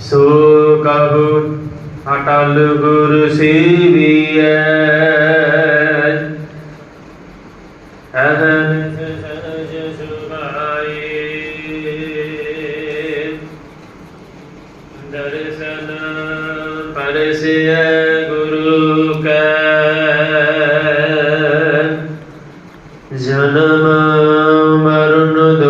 ਸੋ ਕਹੋ ਅਟਲ ਗੁਰ ਸੇਵੀਐ। ਅਹਨ ਪਰਸਿਐ ਗੁਰੂ ਕੈ। ਜਨਮ ਮਰਨ ਦੁਖ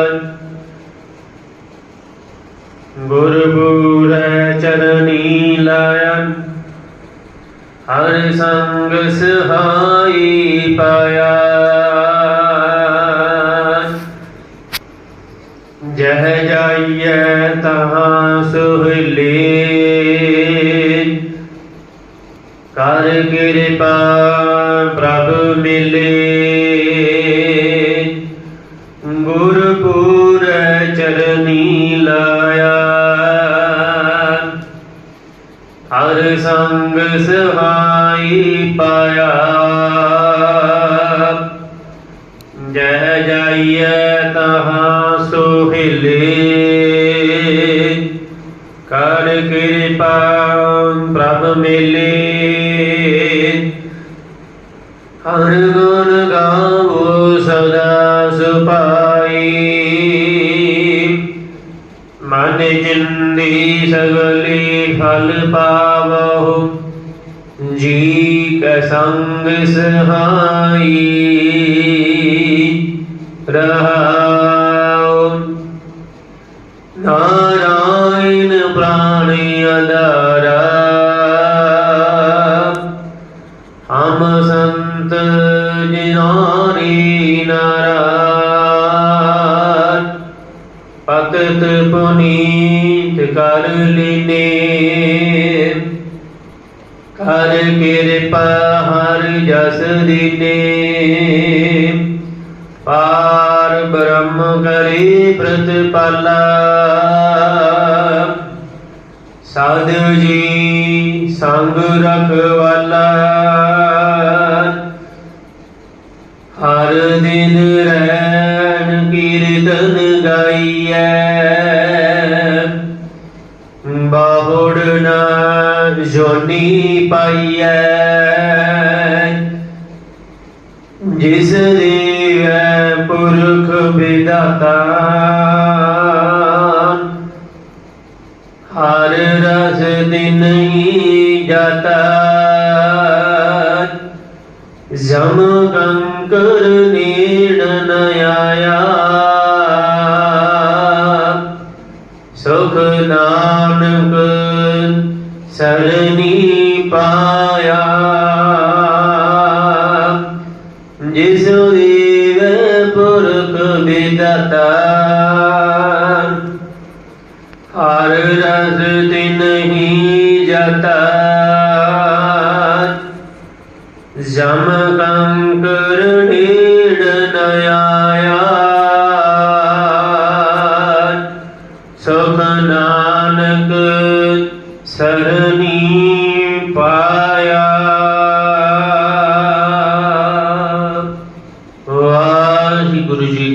ਗੁਰਪੂਰੈ ਚਰਨੀ ਲਾਇਆ ਹਰ ਸੰਗ ਸਹਾਈ ਪਾਇਆ ਜਹ ਜਾਈਐ ਤਹਾਂ ਸੁਹਲੇ ਹਰ ਸੰਗ ਸਹਾਈ ਪਾਇਆ। ਜੈ ਜਾਈਐ ਤਹਾਂ ਸੋਹਿਲੇ। ਕਰ ਕਿਰਪਾ ਪ੍ਰਭ ਮਿਲੇ। ਹਰ ਗੁਣ ਗਾਵੋ ਸਦਾ ਸੁਪਾਈ ਮਨ ਜਿੰਦੀ ਸਗਲੀ ਫਲ ਪਾਵਹੁ ਜੀ ਕੈ ਸੰਗ ਸਹਾਈ ਰਹਾਉ। ਨਾਰਾਇਣ ਪ੍ਰਾਣੀ ਅਦਾਰਾ ਹਮ ਸੰਤ ਜਿਨਾਰੀ ਨਾਰਾ। ਭਗਤ ਪੁਨੀਤ ਕਰ ਲੀਨੇ। ਕਰ ਕਿਰਪਾ ਹਰ ਜਸ ਦੀਨੇ। ਪਾਰ ਬ੍ਰਹਮ ਕਰੀ ਪ੍ਰਤਪਾਲਾ ਸਾਧੂ ਜੀ ਸੰਗ ਰਖਵਾਲਾ। ਹਰ ਦਿਨ ਰਹਿਣ ਕੀਰਤਨ ਗਾਈਐ ਬਾਹੁੜ ਨਾ ਜੋਨੀ ਪਾਈਐ। ਜਿਸ ਦੇਵੈ ਪੁਰਖ ਵਿਦਾਤਾ। ਹਰ ਰਸ ਦਿਨ ਹੀ ਜਾਤਾ। ਜਮ ਕੰਕਰ ਨਾਨਕ ਸਰਣੀ ਪਾਇਆ। ਜਿਸ ਦੇਵ ਪੁਰਖ ਵਿਦਤਾ ਹਰ ਰਸ ਤਿਨ ਹੀ ਜਤਾ। ਜਮ ਕੰਕਰ ਢੀੜ